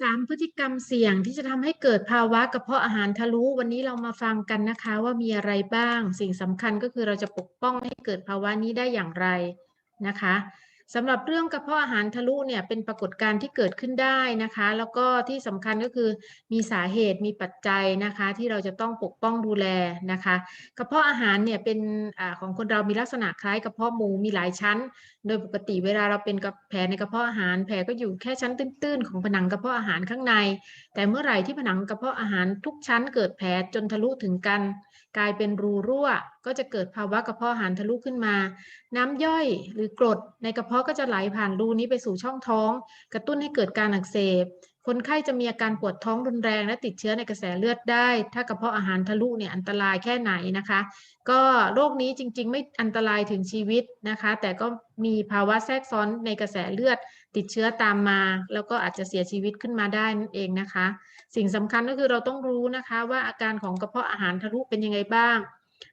สามพฤติกรรมเสี่ยงที่จะทำให้เกิดภาวะกระเพาะอาหารทะลุวันนี้เรามาฟังกันนะคะ ว่ามีอะไรบ้าง สิ่งสำคัญก็คือเราจะปกป้องไม่ให้เกิดภาวะนี้ได้อย่างไรนะคะ สำหรับเรื่องกระเพาะอาหารทะลุเนี่ยเป็นปรากฏการณ์ที่เกิดขึ้นได้นะคะ แล้วก็ที่สำคัญก็คือมีสาเหตุมีปัจจัยนะคะ ที่เราจะต้องปกป้องดูแลนะคะ กระเพาะอาหารเนี่ยเป็นอของคนเรามีลักษณะคล้ายกระเพาะหมูมีหลายชั้น โดยปกติเวลาเราเป็นกระแผลในกระเพาะอาหารแผลก็อยู่แค่ชั้นตื้นๆ ของผนังกระเพาะอาหารข้างใน แต่เมื่อไหร่ที่ผนังกระเพาะอาหารทุกชั้นเกิดแผลจนทะลุถึงกัน กลายเป็นรูรั่ว ก็จะเกิดภาวะกระเพาะอาหารทะลุขึ้นมา น้ำย่อยหรือกรดในกระเพาะก็จะไหลผ่านรูนี้ไปสู่ช่องท้อง กระตุ้นให้เกิดการอักเสบ คนไข้จะมีอาการปวดท้องรุนแรง และติดเชื้อในกระแสเลือดได้ ถ้ากระเพาะอาหารทะลุเนี่ยอันตรายแค่ไหนนะคะ ก็โรคนี้จริงๆ ไม่อันตรายถึงชีวิตนะคะ แต่ก็มีภาวะแทรกซ้อนในกระแสเลือด ติดเชื้อตามมา แล้วก็อาจจะเสียชีวิตขึ้นมาได้นั่นเองนะคะ สิ่งสำคัญก็คือเราต้องรู้นะคะว่าอาการของกระเพาะอาหารทะลุเป็นยังไงบ้าง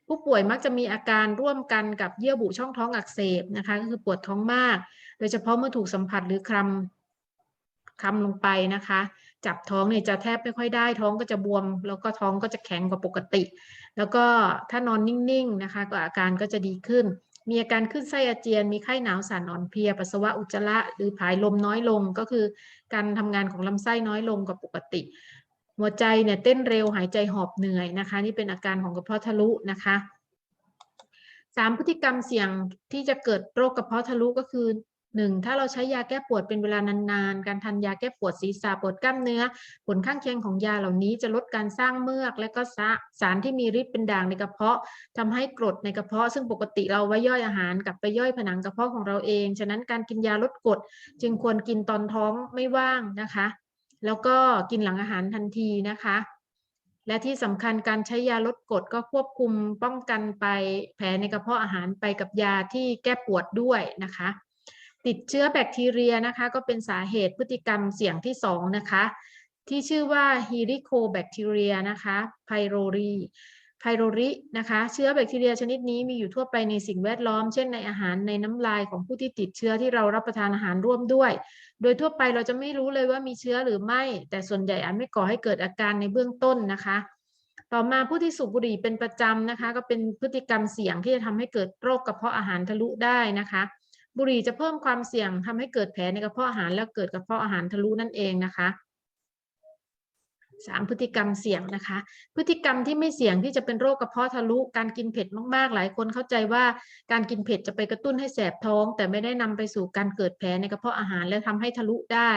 ผู้ป่วยมักจะมีอาการร่วมกันกับเยื่อบุช่องท้องอักเสบนะคะก็คือปวดท้องมาก โดยเฉพาะเมื่อถูกสัมผัสหรือคลำคลำลงไปนะคะ จับท้องเนี่ยจะแทบไม่ค่อยได้ ท้องก็จะบวม แล้วก็ท้องก็จะแข็งกว่าปกติ แล้วก็ถ้านอนนิ่งๆนะคะ ก็อาการก็จะดีขึ้น มีอาการขึ้นไส้อาเจียน มีไข้หนาวสั่นอ่อนเพลีย ปัสสาวะอุจจาระ หรือผายลมน้อยลง ก็คือการทำงานของลำไส้น้อยลงกว่าปกติ หัวใจเนี่ยเต้นเร็วหายใจหอบเหนื่อยนะคะ นี่เป็นอาการของกระเพาะทะลุนะคะสามพฤติกรรมเสี่ยงที่จะเกิดโรคกระเพาะทะลุก็คือ หนึ่งถ้าเราใช้ยาแก้ปวดเป็นเวลานานๆ การทานยาแก้ปวดศีรษะปวดกล้ามเนื้อ ผลข้างเคียงของยาเหล่านี้จะลดการสร้างเมือก และก็สารที่มีฤทธิ์เป็นด่างในกระเพาะทำให้กรดในกระเพาะ ซึ่งปกติเราไว้ย่อยอาหารกลับไปย่อยผนังกระเพาะของเราเอง ฉะนั้นการกินยาลดกรดจึงควรกินตอนท้องไม่ว่างนะคะ แล้วก็กินหลังอาหารทันทีนะคะและที่สำคัญการใช้ยาลดกรดก็ควบคุมป้องกันไปแผลในกระเพาะอาหารไปกับยาที่แก้ปวดด้วยนะคะ ติดเชื้อแบคทีเรียนะคะก็เป็นสาเหตุพฤติกรรมเสี่ยงที่2นะคะที่ชื่อว่าฮีริโคแบคทีเรียนะคะไพโรรีไพโรรินะคะเชื้อแบคทีเรียชนิดนี้มีอยู่ทั่วไปในสิ่งแวดล้อม เช่นในอาหารในน้ำลายของผู้ที่ติดเชื้อที่เรารับประทานอาหารร่วมด้วย โดยทั่วไปเราจะไม่รู้เลยว่ามีเชื้อหรือไม่ แต่ส่วนใหญ่อาจไม่ก่อให้เกิดอาการในเบื้องต้นนะคะ ต่อมาผู้ที่สูบบุหรี่เป็นประจำนะคะ ก็เป็นพฤติกรรมเสี่ยงที่จะทำให้เกิดโรคกระเพาะอาหารทะลุได้นะคะ บุหรี่จะเพิ่มความเสี่ยงทำให้เกิดแผลในกระเพาะอาหารและเกิดกระเพาะอาหารทะลุนั่นเองนะคะสามพฤติกรรมเสี่ยงนะคะ พฤติกรรมที่ไม่เสี่ยงที่จะเป็นโรคกระเพาะทะลุการกินเผ็ดมากๆ หลายคนเข้าใจว่าการกินเผ็ดจะไปกระตุ้นให้แสบท้อง แต่ไม่ได้นำไปสู่การเกิดแผลในกระเพาะอาหารและทำให้ทะลุได้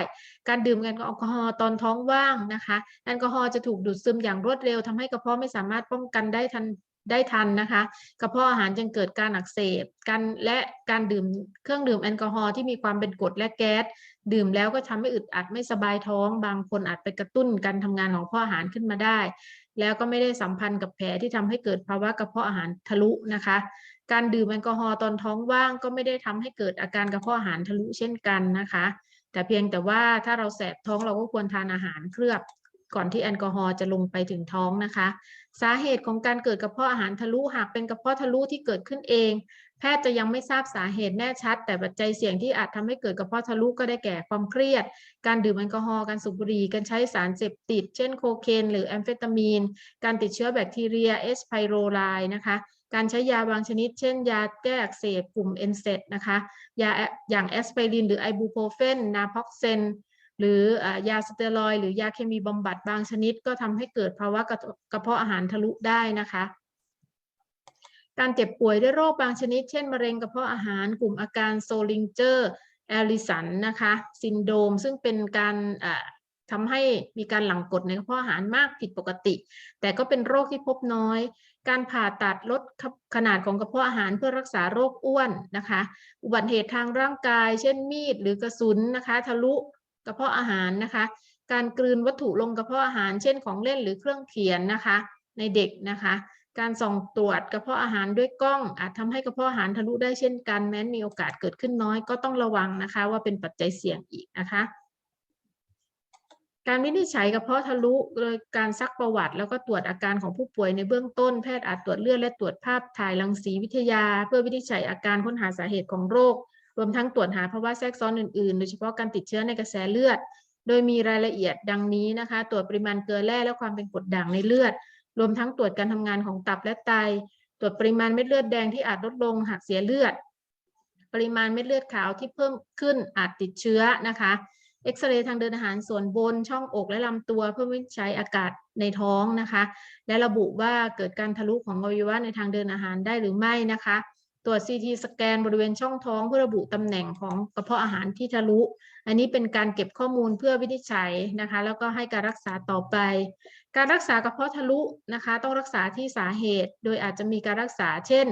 การดื่มแอลกอฮอล์ตอนท้องว่างนะคะแอลกอฮอล์จะถูกดูดซึมอย่างรวดเร็วทำให้กระเพาะไม่สามารถป้องกันได้ทัน ได้ทันนะคะกระเพาะอาหารจึงเกิดการอักเสบการและการดื่มเครื่องดื่มแอลกอฮอล์ที่มีความเป็นกรดและแก๊สดื่มแล้วก็ทำให้อึดอัดไม่สบายท้อง บางคนอาจไปกระตุ้นการทำงานของกระเพาะอาหารขึ้นมาได้ แล้วก็ไม่ได้สัมพันธ์กับแผลที่ทำให้เกิดภาวะกระเพาะอาหารทะลุนะคะ การดื่มแอลกอฮอล์ตอนท้องว่างก็ไม่ได้ทำให้เกิดอาการกระเพาะอาหารทะลุเช่นกันนะคะ แต่เพียงแต่ว่าถ้าเราแสบท้องเราก็ควรทานอาหารเคลือบก่อนที่แอลกอฮอล์จะลงไปถึงท้องนะคะ สาเหตุของการเกิดกระเพาะอาหารทะลุหากเป็นกระเพาะทะลุที่เกิดขึ้นเอง แพทย์จะยังไม่ทราบสาเหตุแน่ชัด แต่ปัจจัยเสี่ยงที่อาจทำให้เกิดกระเพาะทะลุก็ได้แก่ความเครียด การดื่มแอลกอฮอล์การสูบบุหรี่การใช้สารเสพติด เช่นโคเคนหรือแอมเฟตามีน การติดเชื้อแบคทีเรียเอสไพโรไลนะคะการใช้ยาบางชนิด เช่น ยาแก้อักเสบกลุ่มเอนเซตนะคะยาอย่างแอสไพรินหรือไอบูโพรเฟนนาพ็อกเซน หรือยาสเตียรอยหรือยาเคมีบำบัดบางชนิด ก็ทำให้เกิดภาวะกระเพาะอาหารทะลุได้นะคะ การเจ็บป่วยด้วยโรคบางชนิด เช่น มะเร็งกระเพาะอาหาร กลุ่มอาการโซลิงเจอร์แอลิสันนะคะซินโดมซึ่งเป็นการทำให้มีการหลั่งกรดในกระเพาะอาหารมากผิดปกติ แต่ก็เป็นโรคที่พบน้อย การผ่าตัดลดขนาดของกระเพาะอาหารเพื่อรักษาโรคอ้วนนะคะ อุบัติเหตุทางร่างกาย เช่นมีดหรือกระสุนนะคะ ทะลุ กระเพาะอาหารนะคะ การกลืนวัตถุลงกระเพาะอาหาร เช่นของเล่นหรือเครื่องเขียนนะคะ ในเด็กนะคะ การส่องตรวจกระเพาะอาหารด้วยกล้อง อาจทำให้กระเพาะอาหารทะลุได้เช่นกันแม้มีโอกาสเกิดขึ้นน้อยก็ต้องระวังนะคะ ว่าเป็นปัจจัยเสี่ยงอีกนะคะการวินิจฉัยกระเพาะทะลุโดยการซักประวัติ แล้วก็ตรวจอาการของผู้ป่วยในเบื้องต้นแพทย์อาจตรวจเลือดและตรวจภาพถ่ายรังสีวิทยา เพื่อวินิจฉัยอาการค้นหาสาเหตุของโรค รวมทั้งตรวจหาภาวะแทรกซ้อนอื่นๆ โดยเฉพาะการติดเชื้อในกระแสเลือด โดยมีรายละเอียดดังนี้นะคะ ตรวจปริมาณเกลือแร่และความเป็นกรดด่างในเลือด รวมทั้งตรวจการทำงานของตับและไต ตรวจปริมาณเม็ดเลือดแดงที่อาจลดลงหากเสียเลือด ปริมาณเม็ดเลือดขาวที่เพิ่มขึ้นอาจติดเชื้อนะคะเอ็กซเรย์ทางเดินอาหารส่วนบนช่องอกและลำตัวเพื่อวิจัยอากาศในท้องนะคะ และระบุว่าเกิดการทะลุของอวัยวะในทางเดินอาหารได้หรือไม่นะคะ ตรวจ CT สแกนบริเวณช่องท้องเพื่อระบุตำแหน่งของกระเพาะอาหารที่ทะลุ อันนี้เป็นการเก็บข้อมูลเพื่อวินิจฉัยนะคะ แล้วก็ให้การรักษาต่อไป การรักษากระเพาะทะลุนะคะ ต้องรักษาที่สาเหตุ โดยอาจจะมีการรักษา เช่น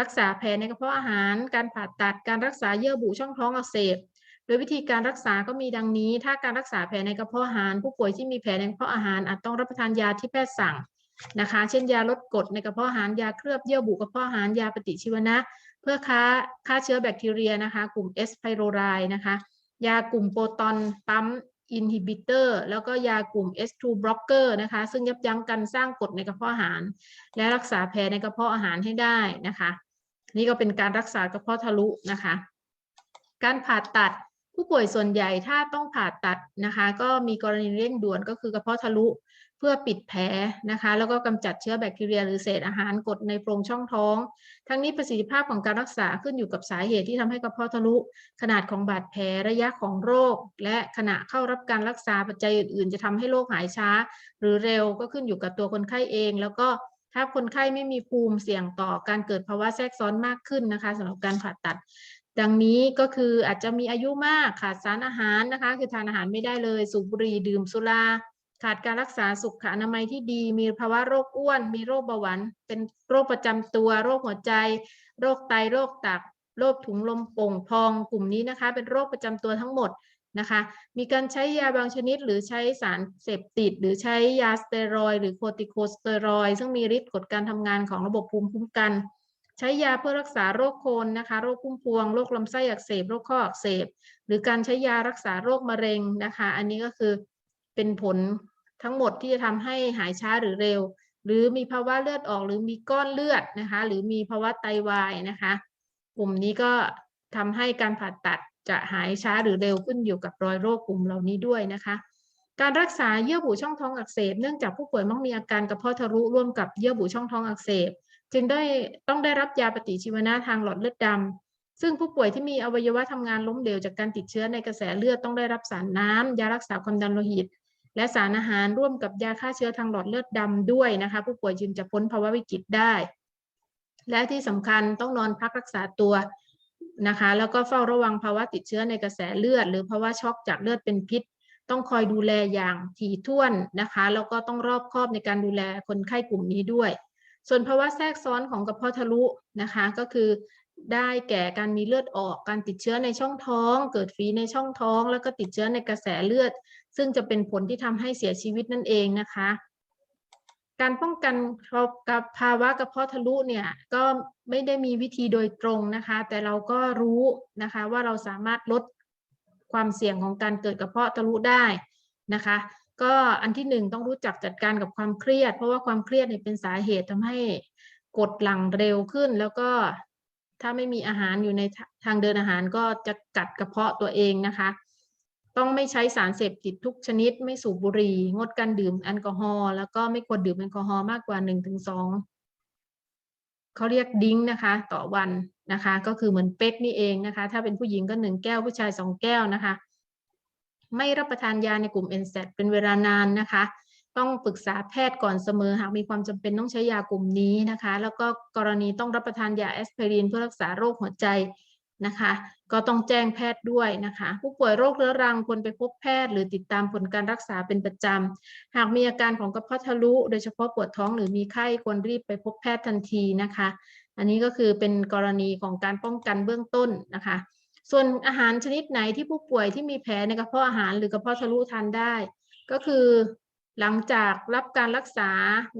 รักษาแผลในกระเพาะอาหาร การผ่าตัด การรักษาเยื่อบุช่องท้องอักเสบ โดยวิธีการรักษาก็มีดังนี้ ถ้าการรักษาแผลในกระเพาะอาหาร ผู้ป่วยที่มีแผลในกระเพาะอาหารอาจต้องรับประทานยาที่แพทย์สั่ง นะคะ เช่นยาลดกรดในกระเพาะอาหารยาเคลือบเยื่อบุกระเพาะอาหารยาปฏิชีวนะ เพื่อฆ่าฆ่าเชื้อแบคทีเรียนะคะ กลุ่ม S. pylori นะคะ ยากลุ่มโปรตอนปั๊มอินฮิบิเตอร์แล้วก็ยากลุ่ม S2 blocker นะคะ ซึ่งยับยั้งการสร้างกรดในกระเพาะอาหาร และรักษาแผลในกระเพาะอาหารให้ได้นะคะ นี่ก็เป็นการรักษากระเพาะทะลุนะคะ การผ่าตัดผู้ป่วยส่วนใหญ่ถ้าต้องผ่าตัดนะคะ ก็มีกรณีเร่งด่วนก็คือกระเพาะทะลุ พื่อปิดแผลนะคะ แล้วก็กำจัดเชื้อแบคทีเรียหรือเศษอาหารกดในโพรงช่องท้อง ทั้งนี้ประสิทธิภาพของการรักษาขึ้นอยู่กับสาเหตุที่ทำให้กระเพาะทะลุ ขนาดของบาดแผลระยะของโรค และขณะเข้ารับการรักษาปัจจัยอื่น ๆ จะทำให้โรคหายช้า หรือเร็วก็ขึ้นอยู่กับตัวคนไข้เอง แล้วก็ถ้าคนไข้ไม่มีภูมิเสี่ยงต่อการเกิดภาวะแทรกซ้อนมากขึ้นนะคะสำหรับการผ่าตัด ดังนี้ก็คืออาจจะมีอายุมากขาดสารอาหารนะคะ คือทานอาหารไม่ได้เลย สูบบุหรี่ดื่มสุรา ขาดการรักษาสุขอนามัยที่ดี มีภาวะโรคอ้วน มีโรคเบาหวาน เป็นโรคประจำตัว โรคหัวใจ โรคไต โรคตับ โรคถุงลมโป่งพอง กลุ่มนี้นะคะ เป็นโรคประจำตัวทั้งหมดนะคะ มีการใช้ยาบางชนิด หรือใช้สารเสพติด หรือใช้ยาสเตียรอยหรือโคติโคสเตียรอยซึ่งมีฤทธิ์กดการทำงานของระบบภูมิคุ้มกัน ใช้ยาเพื่อรักษาโรคโคนนะคะ โรคพุ่มพวง โรคลำไส้อักเสบ โรคข้ออักเสบ หรือการใช้ยารักษาโรคมะเร็งนะคะ อันนี้ก็คือเป็นผล ทั้งหมดที่จะทำให้หายช้าหรือเร็ว หรือมีภาวะเลือดออก หรือมีก้อนเลือดนะคะ หรือมีภาวะไตวายนะคะ กลุ่มนี้ก็ทำให้การผ่าตัดจะหายช้าหรือเร็วขึ้นอยู่กับรอยโรคกลุ่มเหล่านี้ด้วยนะคะ การรักษาเยื่อบุช่องท้องอักเสบ เนื่องจากผู้ป่วยมักมีอาการกระเพาะทะลุร่วมกับเยื่อบุช่องท้องอักเสบ จึงได้ต้องได้รับยาปฏิชีวนะทางหลอดเลือดดำซึ่งผู้ป่วยที่มีอวัยวะทำงานล้มเหลวจากการติดเชื้อในกระแสเลือดต้องได้รับสารน้ำยารักษาความดันโลหิต และสารอาหารร่วมกับยาฆ่าเชื้อทางหลอดเลือดดำด้วยนะคะ ผู้ป่วยจึงจะพ้นภาวะวิกฤตได้ และที่สำคัญต้องนอนพักรักษาตัวนะคะ แล้วก็เฝ้าระวังภาวะติดเชื้อในกระแสเลือด หรือภาวะช็อกจากเลือดเป็นพิษ ต้องคอยดูแลอย่างถี่ถ้วนนะคะ แล้วก็ต้องรอบคอบในการดูแลคนไข้กลุ่มนี้ด้วย ส่วนภาวะแทรกซ้อนของกระเพาะทะลุนะคะ ก็คือ ได้แก่การมีเลือดออกการติดเชื้อในช่องท้อง เกิดฝีในช่องท้อง แล้วก็ติดเชื้อในกระแสเลือด ซึ่งจะเป็นผลที่ทำให้เสียชีวิตนั่นเองนะคะ การป้องกันกับภาวะกระเพาะทะลุเนี่ยก็ไม่ได้มีวิธีโดยตรงนะคะ แต่เราก็รู้นะคะว่าเราสามารถลดความเสี่ยงของการเกิดกระเพาะทะลุได้นะคะ ก็อันที่หนึ่งต้องรู้จักจัดการกับความเครียด เพราะว่าความเครียดเนี่ยเป็นสาเหตุทำให้กดหลังเร็วขึ้น แล้วก็ ถ้าไม่มีอาหารอยู่ในทางเดินอาหารก็จะกัดกระเพาะตัวเองนะคะ ต้องไม่ใช้สารเสพติดทุกชนิด ไม่สูบบุหรี่ งดการดื่มแอลกอฮอล์แล้วก็ไม่ควรดื่มแอลกอฮอล์มากกว่า 1-2เขาเรียกดิ้งนะคะ ต่อวันนะคะ ก็คือเหมือนเป๊กนี่เองนะคะ ถ้าเป็นผู้หญิงก็หนึ่งแก้วผู้ชายสองแก้วนะคะ ไม่รับประทานยาในกลุ่ม NSAID เป็นเวลานานนะคะ ต้องปรึกษาแพทย์ก่อนเสมอ หากมีความจำเป็นต้องใช้ยากลุ่มนี้นะคะ แล้วก็กรณีต้องรับประทานยาแอสไพรินเพื่อรักษาโรคหัวใจนะคะ ก็ต้องแจ้งแพทย์ด้วยนะคะ ผู้ป่วยโรคเรื้อรังควรไปพบแพทย์ หรือติดตามผลการรักษาเป็นประจำหากมีอาการของกระเพาะทะลุ โดยเฉพาะปวดท้องหรือมีไข้ควรรีบไปพบแพทย์ทันทีนะคะ อันนี้ก็คือเป็นกรณีของการป้องกันเบื้องต้นนะคะ ส่วนอาหารชนิดไหนที่ผู้ป่วยที่มีแผลในกระเพาะอาหารหรือกระเพาะทะลุทานได้ ก็คือ หลังจากรับการรักษา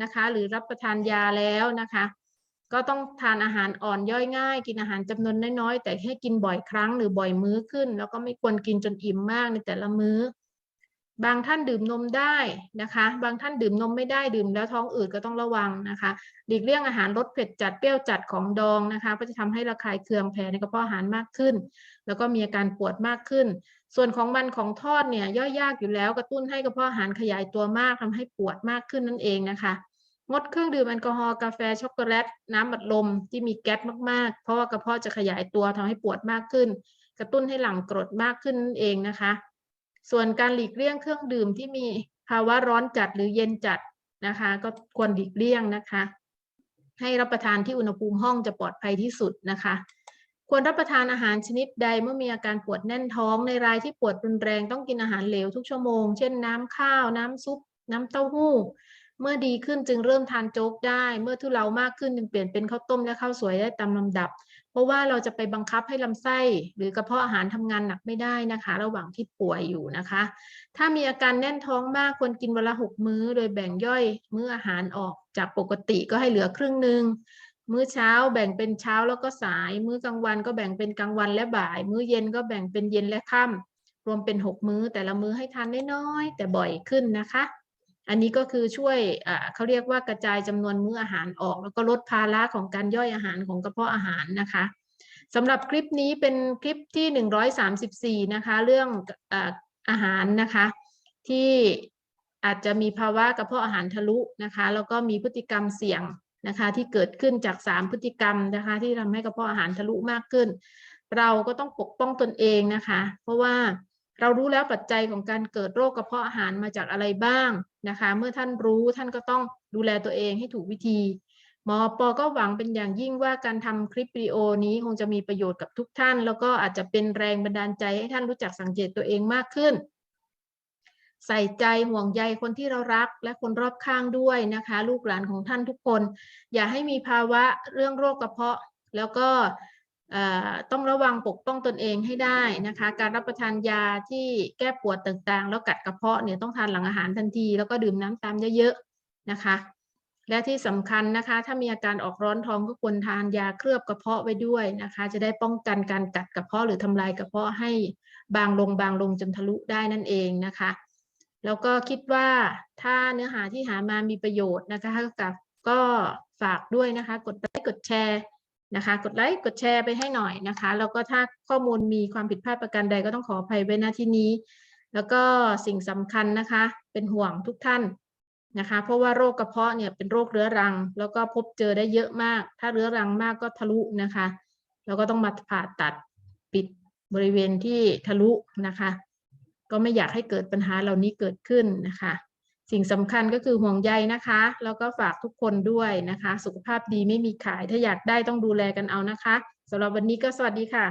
นะคะ หรือรับประทานยาแล้วนะคะ ก็ต้องทานอาหารอ่อนย่อยง่าย กินอาหารจำนวนน้อยๆ แต่ให้กินบ่อยครั้งหรือบ่อยมื้อขึ้น แล้วก็ไม่ควรกินจนอิ่มมากในแต่ละมื้อ บางท่านดื่มนมได้นะคะ บางท่านดื่มนมไม่ได้ดื่มแล้วท้องอืดก็ต้องระวังนะคะหลีกเลี่ยงอาหารรสเผ็ดจัดเปรี้ยวจัดของดองนะคะ ก็จะทำให้ระคายเคืองแผลในกระเพาะอาหารมากขึ้น แล้วก็มีอาการปวดมากขึ้น ส่วนของมันของทอดเนี่ยย่อยยากอยู่แล้วกระตุ้นให้กระเพาะอาหารขยายตัวมากทำให้ปวดมากขึ้นนั่นเองนะคะ งดเครื่องดื่มแอลกอฮอล์กาแฟช็อกโกแลตน้ำอัดลมที่มีแก๊สมากๆ เพราะว่ากระเพาะจะขยายตัวทำให้ปวดมากขึ้น กระตุ้นให้หลั่งกรดมากขึ้นนั่นเองนะคะ ส่วนการหลีกเลี่ยงเครื่องดื่มที่มีภาวะร้อนจัดหรือเย็นจัดนะคะ ก็ควรหลีกเลี่ยงนะคะ ให้รับประทานที่อุณหภูมิห้องจะปลอดภัยที่สุดนะคะ ควรรับประทานอาหารชนิดใดเมื่อมีอาการปวดแน่นท้อง ในรายที่ปวดรุนแรงต้องกินอาหารเหลวทุกชั่วโมง เช่นน้ำข้าว น้ำซุป น้ำเต้าหู้ เมื่อดีขึ้นจึงเริ่มทานโจ๊กได้ เมื่อทุเลามากขึ้นจึงเปลี่ยนเป็นข้าวต้มและข้าวสวยได้ตามลำดับ เพราะว่าเราจะไปบังคับให้ลำไส้ หรือกระเพาะอาหารทำงานหนักไม่ได้นะคะ ระหว่างที่ป่วยอยู่นะคะ ถ้ามีอาการแน่นท้องมากควรกินวันละหกมื้อ โดยแบ่งย่อยมื้ออาหารออกจากปกติก็ให้เหลือครึ่งหนึ่ง มื้อเช้าแบ่งเป็นเช้าแล้วก็สาย มื้อกลางวันก็แบ่งเป็นกลางวันและบ่าย มื้อเย็นก็แบ่งเป็นเย็นและค่ำรวมเป็นหกมื้อแต่ละมื้อให้ทานน้อยๆแต่บ่อยขึ้นนะคะ อันนี้ก็คือช่วยเขาเรียกว่ากระจายจำนวนมื้ออาหารออก แล้วก็ลดภาระของการย่อยอาหารของกระเพาะอาหารนะคะสำหรับคลิปนี้เป็นคลิปที่ 134 นะคะ เรื่องออาหารนะคะ ที่อาจจะมีภาวะกระเพาะอาหารทะลุนะคะ แล้วก็มีพฤติกรรมเสี่ยง นะคะที่เกิดขึ้นจาก 3 พฤติกรรมนะคะที่ทำให้กระเพาะอาหารทะลุมากขึ้น เราก็ต้องปกป้องตนเองนะคะ เพราะว่าเรารู้แล้วปัจจัยของการเกิดโรคกระเพาะอาหารมาจากอะไรบ้างนะคะ เมื่อท่านรู้ท่านก็ต้องดูแลตัวเองให้ถูกวิธีหมอปอก็หวังเป็นอย่างยิ่งว่าการทำคลิปวิดีโอนี้คงจะมีประโยชน์กับทุกท่าน แล้วก็อาจจะเป็นแรงบันดาลใจให้ท่านรู้จักสังเกตตัวเองมากขึ้น ใส่ใจห่วงใยคนที่เรารักและคนรอบข้างด้วยนะคะ ลูกหลานของท่านทุกคน อย่าให้มีภาวะเรื่องโรคกระเพาะ แล้วก็ต้องระวังปกป้องตนเองให้ได้นะคะ การรับประทานยาที่แก้ปวดต่างๆ แล้วกัดกระเพาะเนี่ยต้องทานหลังอาหารทันที แล้วก็ดื่มน้ำตามเยอะๆนะคะ และที่สำคัญนะคะ ถ้ามีอาการออกร้อนท้องก็ควรทานยาเคลือบกระเพาะไว้ด้วยนะคะ จะได้ป้องกันการกัดกระเพาะหรือทำลายกระเพาะให้บางลงบางลงจนทะลุได้นั่นเองนะคะ แล้วก็คิดว่าถ้าเนื้อหาที่หามามีประโยชน์นะคะกับก็ฝากด้วยนะคะ กดไลค์กดแชร์นะคะ กดไลค์กดแชร์ไปให้หน่อยนะคะ แล้วก็ถ้าข้อมูลมีความผิดพลาดประการใดก็ต้องขออภัยไว้ณที่นี้ แล้วก็สิ่งสำคัญนะคะ เป็นห่วงทุกท่านนะคะ เพราะว่าโรคกระเพาะเนี่ยเป็นโรคเรื้อรัง แล้วก็พบเจอได้เยอะมาก ถ้าเรื้อรังมากก็ทะลุนะคะ แล้วก็ต้องมาผ่าตัดปิดบริเวณที่ทะลุนะคะ ก็ไม่อยากให้เกิดปัญหาเหล่านี้เกิดขึ้นนะคะ สิ่งสำคัญก็คือห่วงใยนะคะ แล้วก็ฝากทุกคนด้วยนะคะ สุขภาพดีไม่มีขายถ้าอยากได้ต้องดูแลกันเอานะคะสำหรับวันนี้ก็สวัสดีค่ะ